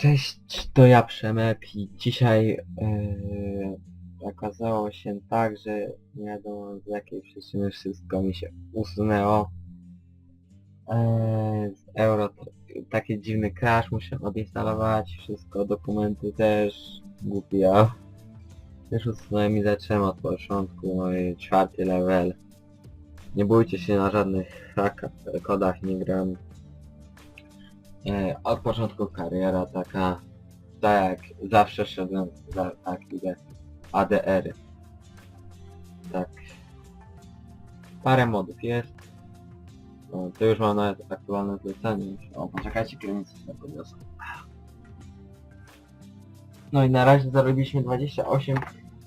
Cześć, to ja Przemek i dzisiaj yy, okazało się tak, że nie wiadomo z jakiej przyczyny wszystko mi się usunęło. Yy, z euro taki dziwny crash, muszę odinstalować wszystko, dokumenty też, głupi ja. Też usunąłem i zacząłem od początku, mój czwarty level. Nie bójcie się na żadnych kodach, nie gram E, od początku kariera taka, tak jak zawsze szedłem, za, tak idę, ADR. Tak. Parę modów jest. O, to już mam nawet aktualne zlecenie. O, poczekajcie, kierownicę sobie podniosę. No i na razie zarobiliśmy 28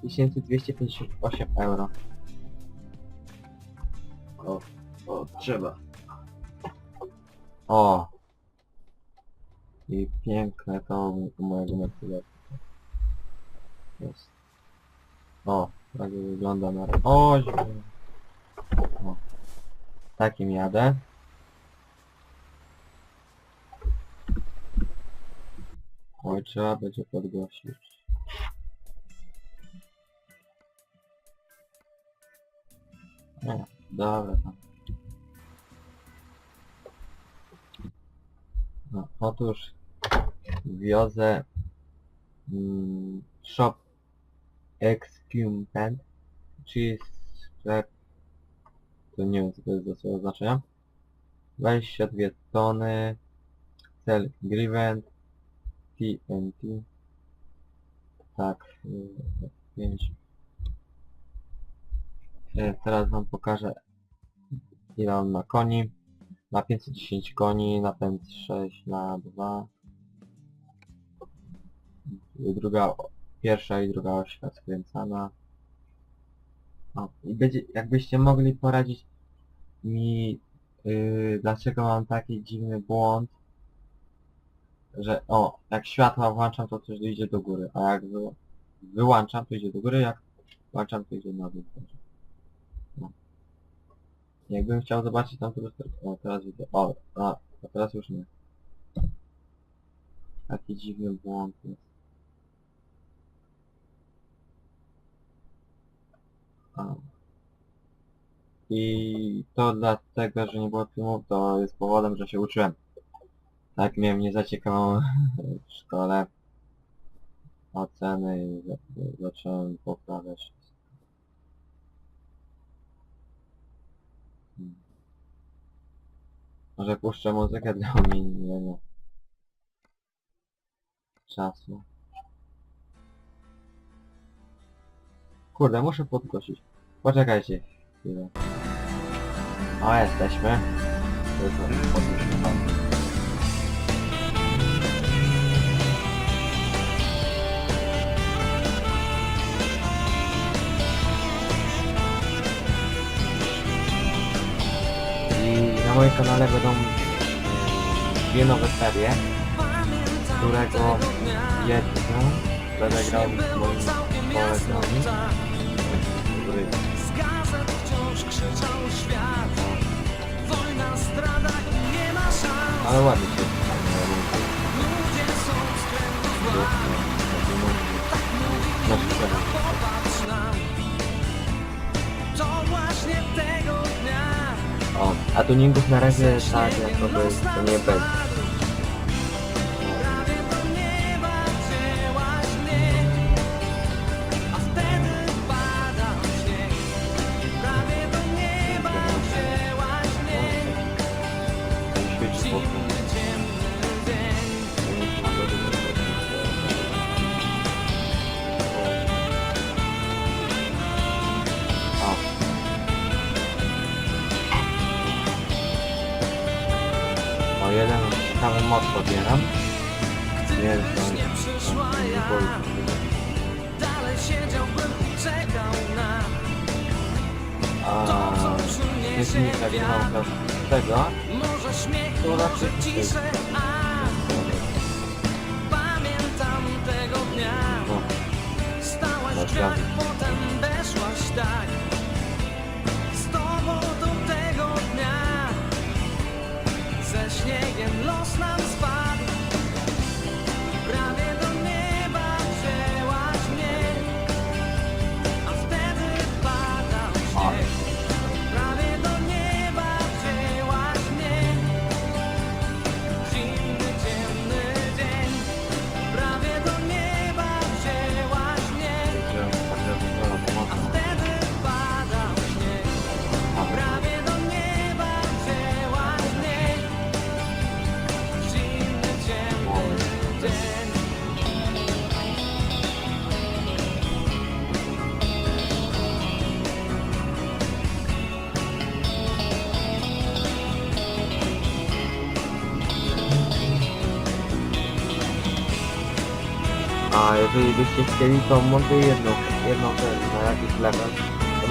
258 euro. O, o, trzeba. O, i piękne to mojego Mercedesa. Jest. O, tak wygląda na razie. O. Takim jadę. Oj, trzeba będzie podgłosić. Nie, dobra. No, otóż wiozę mm, shop Excument, czyli sklep, to nie wiem co to jest do swojego znaczenia, 22 tony, cel Grievent, TNT, tak, 5. Teraz wam pokażę ile on ma koni. Ma 510 koni, napęd 6 na 2. Druga, pierwsza i druga ośka skręcana. O, i będzie, jakbyście mogli poradzić mi, yy, dlaczego mam taki dziwny błąd, że, o, jak światła włączam, to coś idzie do góry, a jak wy, wyłączam, to idzie do góry, jak włączam, to idzie na dół. No. Jakbym chciał zobaczyć tam teraz, o teraz widzę, o, a, a teraz już nie. Taki dziwny błąd jest. A. I to dlatego, że nie było filmów, to jest powodem, że się uczyłem. Tak miałem nie zaciekawą w szkole oceny i za- zacząłem poprawiać. Może puszczę muzykę dla ominienia czasu. Kurde, muszę podgłosić. Poczekajcie. O, jesteśmy. Na moim kanale będą dwie nowe serie, którego jedną będę grał z moimi kolegami, który ale ładnie się Znaczy, O, a tuningów na razie tak jakoby nie będzie. Nie wiem, czy on nie boi się. A jeśli nie nagrywał teraz tego, to raczej jest Pamiętam tego dnia. No, Stałaś w drzwiach, potem weszłaś tak A jeżeli byście chcieli, to mogę jedną, jedną ten, na jakiś level, to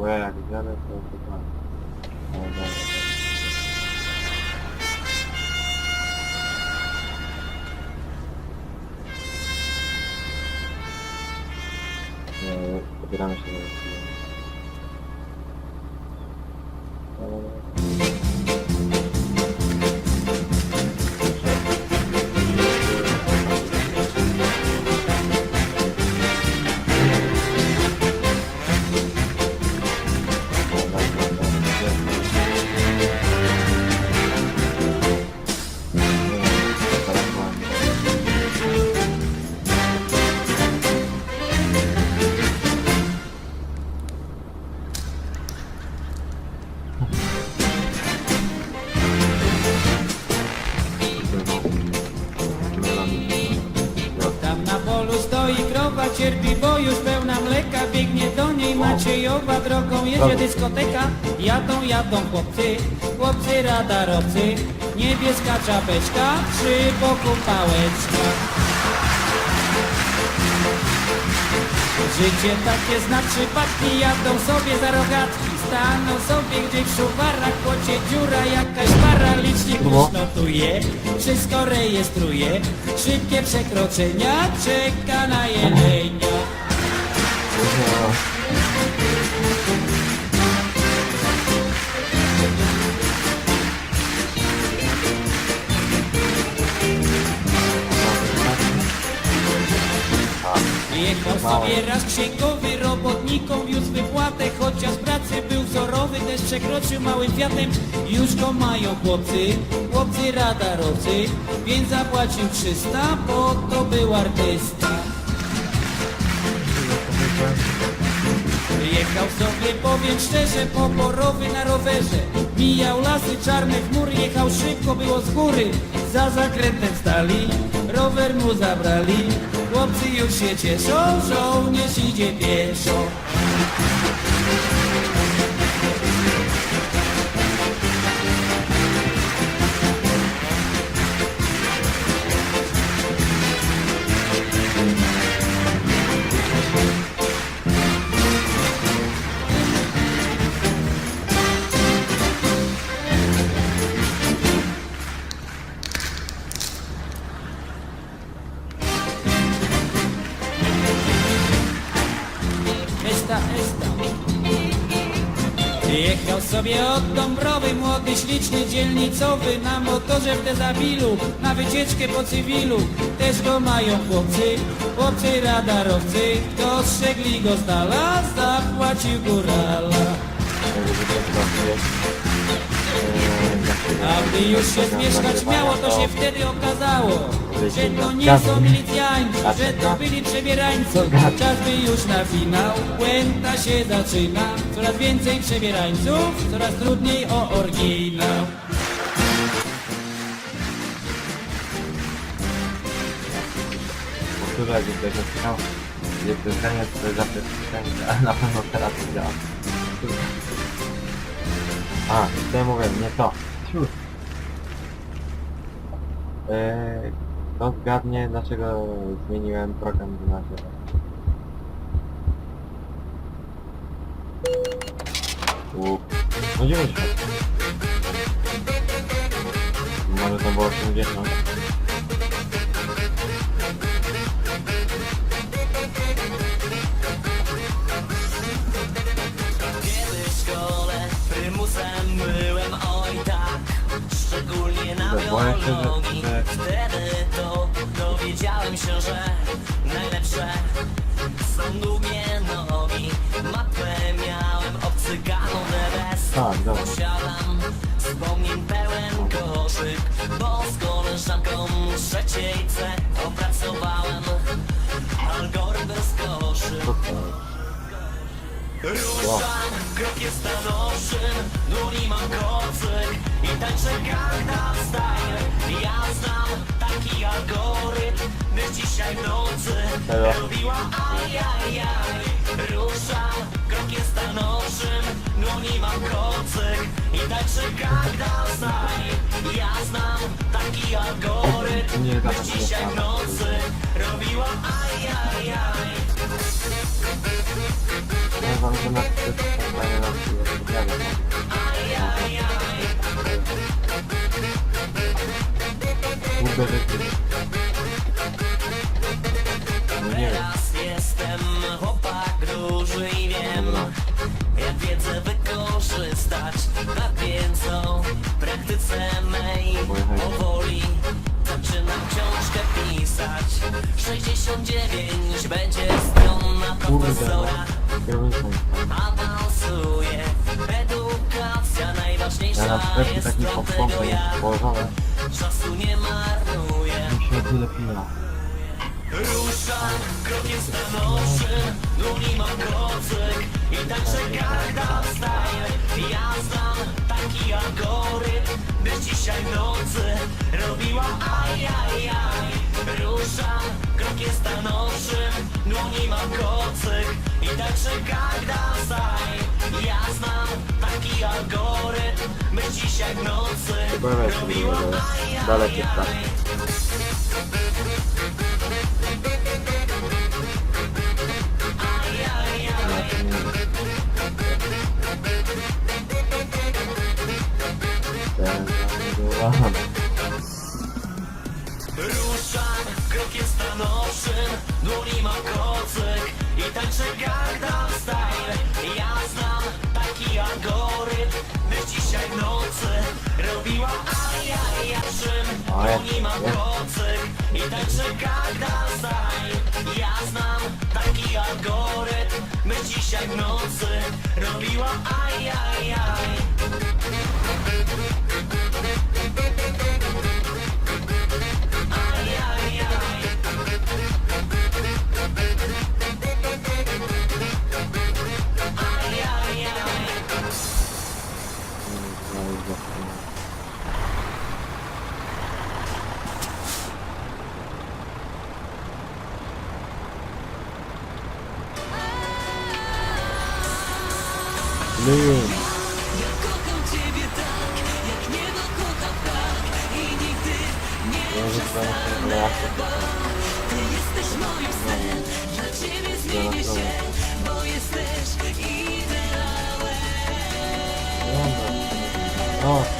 Bo ja jak zjadę, to to tak. No dobra, dobra. Nie, Maciejowa, drogą jedzie dyskoteka Jadą, jadą chłopcy, chłopcy radarowcy Niebieska czapeczka, przy boku pałeczka. Życie takie zna przypadki, jadą sobie za rogatki Staną sobie gdzieś w szuwarach, płocie dziura jakaś para Licznik już notuje, wszystko rejestruje Szybkie przekroczenia, czeka na jelenia Raz księgowy, robotnikom wiózł wypłatę Chociaż pracy był wzorowy, też przekroczył małym Fiatem Już go mają chłopcy, chłopcy radarowcy Więc zapłacił 300, bo to był artysta. Jechał sobie, powiem szczerze, poborowy na rowerze. Mijał lasy, czarne chmury, jechał szybko, było z góry. Za zakrętem stali, rower mu zabrali Chłopcy już się cieszą, żołnierz idzie pieszo Sobie od Dąbrowy młody, śliczny, dzielnicowy Na motorze w dezabilu, na wycieczkę po cywilu. Też go mają chłopcy, chłopcy radarowcy. Kto strzegli go z dala, zapłacił górala Gdy już się zmieszkać miało, to się wtedy okazało Że to nie są milicjanci, że to byli przebierańcy Czas by już na finał, puenta się zaczyna Coraz więcej przebierańców, coraz trudniej o oryginał Powtórzę, jak ktoś napisał, gdzie pytanie, to zawsze pytanie, ale na pewno teraz to działa. A, ja mówię, nie to. Ciu. Eee, kto zgadnie, dlaczego zmieniłem program 12? Łup. No 90. Może to było 80. kurde, boję się, że... że... Wtedy to dowiedziałem się, że najlepsze są długie nogi. Mapę miałem obcyganą DBS. Tak, dobra. Posiadam wspomnień pełen koszyk, bo z koleżanką trzeciej C opracowałem algorytm rozkoszy. Okay to jest? Ruszam krokiem stanowczym Dłoni mam kocyk I tańczę Gangnam Style Ja znam taki algorytm By dzisiaj w nocy Halo. Robiła ajajaj Tak. Teraz jestem chłopak duży i wiem. Jak wiedzę wykorzystać Tak praktyce mej powoli Zaczynam książkę pisać 69 będzie stron na Kurde, no. Kierownicą. Awansuje Edukacja Ja najważniejsza na sklepie jest taki ja jest położone. Czasu nie marnuję Mi się tyle pila. Ruszam krokiem stanowczym Dłoni mam kocyk I tańczę Gangnam Style Ja znam taki algorytm By dzisiaj w nocy Robiła ajajaj. Ruszam krokiem stanowczym Dłoni mam kocyk I tańczę Gangnam Style Ja znam taki algorytm By dzisiaj w nocy Chyba weź Robiła tak. Ja ten, Ruszam krokiem stanowczym Dłoni mam kocyk I tańczę Gangnam Style Ja znam taki algorytm By dzisiaj w nocy Robiła ajajaszym A, ja- Dłoni mam kocyk I Gangnam Style Ja znam taki algorytm By dzisiaj w nocy Robiła ajajaj Lyrium. Ja się na jasno. No. No,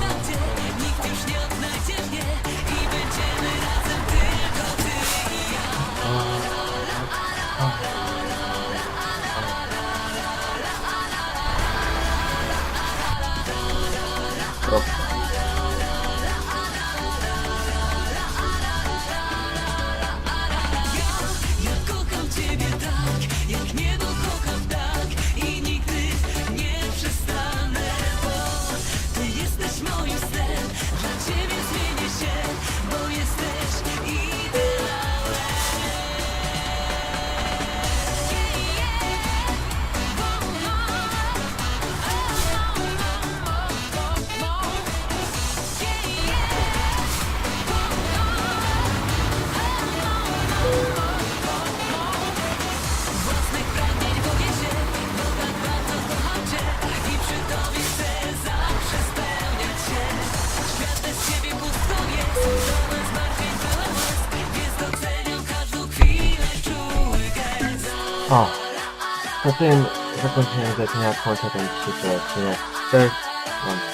Po tym zakończeniu zaczynania contact ten przyszły odcinek. Cześć, mam